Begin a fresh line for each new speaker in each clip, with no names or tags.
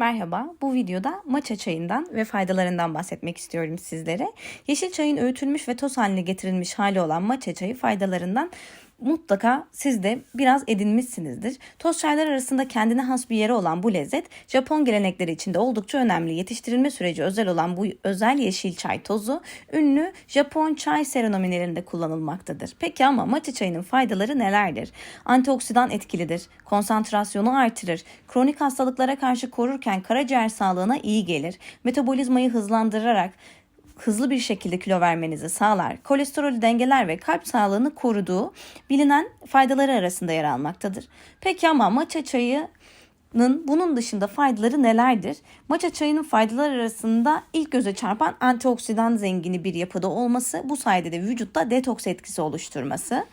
Merhaba, bu videoda matcha çayından ve faydalarından bahsetmek istiyorum sizlere. Yeşil çayın öğütülmüş ve toz haline getirilmiş hali olan matcha çayı faydalarından mutlaka siz de biraz edinmişsinizdir. Toz çaylar arasında kendine has bir yeri olan bu lezzet, Japon gelenekleri içinde oldukça önemli. Yetiştirilme süreci özel olan bu özel yeşil çay tozu, ünlü Japon çay seremonilerinde kullanılmaktadır. Peki ama matcha çayının faydaları nelerdir? Antioksidan etkilidir, konsantrasyonu artırır, kronik hastalıklara karşı korurken karaciğer sağlığına iyi gelir, metabolizmayı hızlandırarak hızlı bir şekilde kilo vermenizi sağlar, kolesterolü dengeler ve kalp sağlığını koruduğu bilinen faydaları arasında yer almaktadır. Peki ama matcha çayının bunun dışında faydaları nelerdir? Matcha çayının faydaları arasında ilk göze çarpan antioksidan zengini bir yapıda olması, bu sayede de vücutta detoks etkisi oluşturması.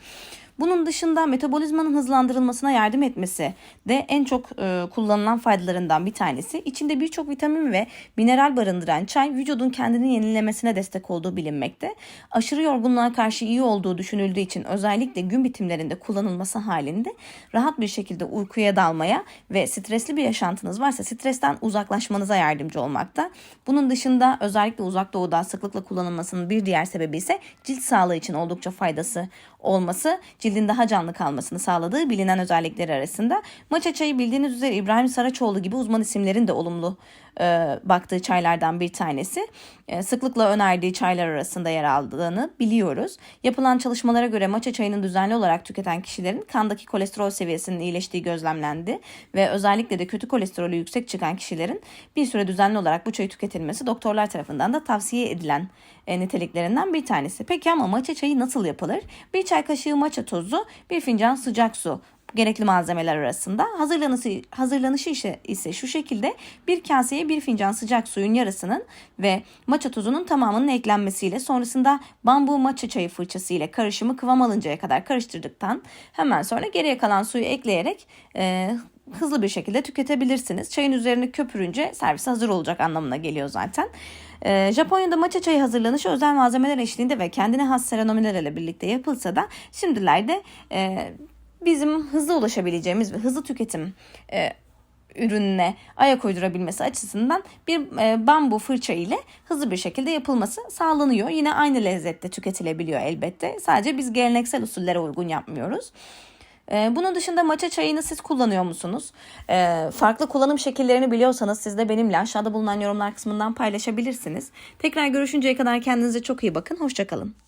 Bunun dışında metabolizmanın hızlandırılmasına yardım etmesi de en çok e, kullanılan faydalarından bir tanesi. İçinde birçok vitamin ve mineral barındıran çay vücudun kendini yenilemesine destek olduğu bilinmekte. Aşırı yorgunluğa karşı iyi olduğu düşünüldüğü için özellikle gün bitimlerinde kullanılması halinde rahat bir şekilde uykuya dalmaya ve stresli bir yaşantınız varsa stresten uzaklaşmanıza yardımcı olmakta. Bunun dışında özellikle uzak doğuda sıklıkla kullanılmasının bir diğer sebebi ise cilt sağlığı için oldukça faydası olması cildin daha canlı kalmasını sağladığı bilinen özellikleri arasında. Maça çayı bildiğiniz üzere İbrahim Saraçoğlu gibi uzman isimlerin de olumlu e, baktığı çaylardan bir tanesi. E, sıklıkla önerdiği çaylar arasında yer aldığını biliyoruz. Yapılan çalışmalara göre maça çayını düzenli olarak tüketen kişilerin kandaki kolesterol seviyesinin iyileştiği gözlemlendi ve özellikle de kötü kolesterolü yüksek çıkan kişilerin bir süre düzenli olarak bu çayı tüketilmesi doktorlar tarafından da tavsiye edilen e, niteliklerinden bir tanesi. Peki ama maça çayı nasıl yapılır? Bir çay kaşığı maça tozu, bir fincan sıcak su gerekli malzemeler arasında. Hazırlanışı, hazırlanışı ise, ise şu şekilde bir kaseye bir fincan sıcak suyun yarısının ve maça tozunun tamamının eklenmesiyle sonrasında bambu maça çayı fırçası ile karışımı kıvam alıncaya kadar karıştırdıktan hemen sonra geriye kalan suyu ekleyerek e, hızlı bir şekilde tüketebilirsiniz. Çayın üzerine köpürünce servis hazır olacak anlamına geliyor zaten. Ee, Japonya'da matcha çayı hazırlanışı özel malzemeler eşliğinde ve kendine has serenomilerle birlikte yapılsa da şimdilerde e, bizim hızlı ulaşabileceğimiz ve hızlı tüketim e, ürününe ayak uydurabilmesi açısından bir e, bambu fırça ile hızlı bir şekilde yapılması sağlanıyor. Yine aynı lezzette tüketilebiliyor elbette. Sadece biz geleneksel usullere uygun yapmıyoruz. E, bunun dışında maça çayını siz kullanıyor musunuz? E, farklı kullanım şekillerini biliyorsanız siz de benimle aşağıda bulunan yorumlar kısmından paylaşabilirsiniz. Tekrar görüşünceye kadar kendinize çok iyi bakın. Hoşçakalın.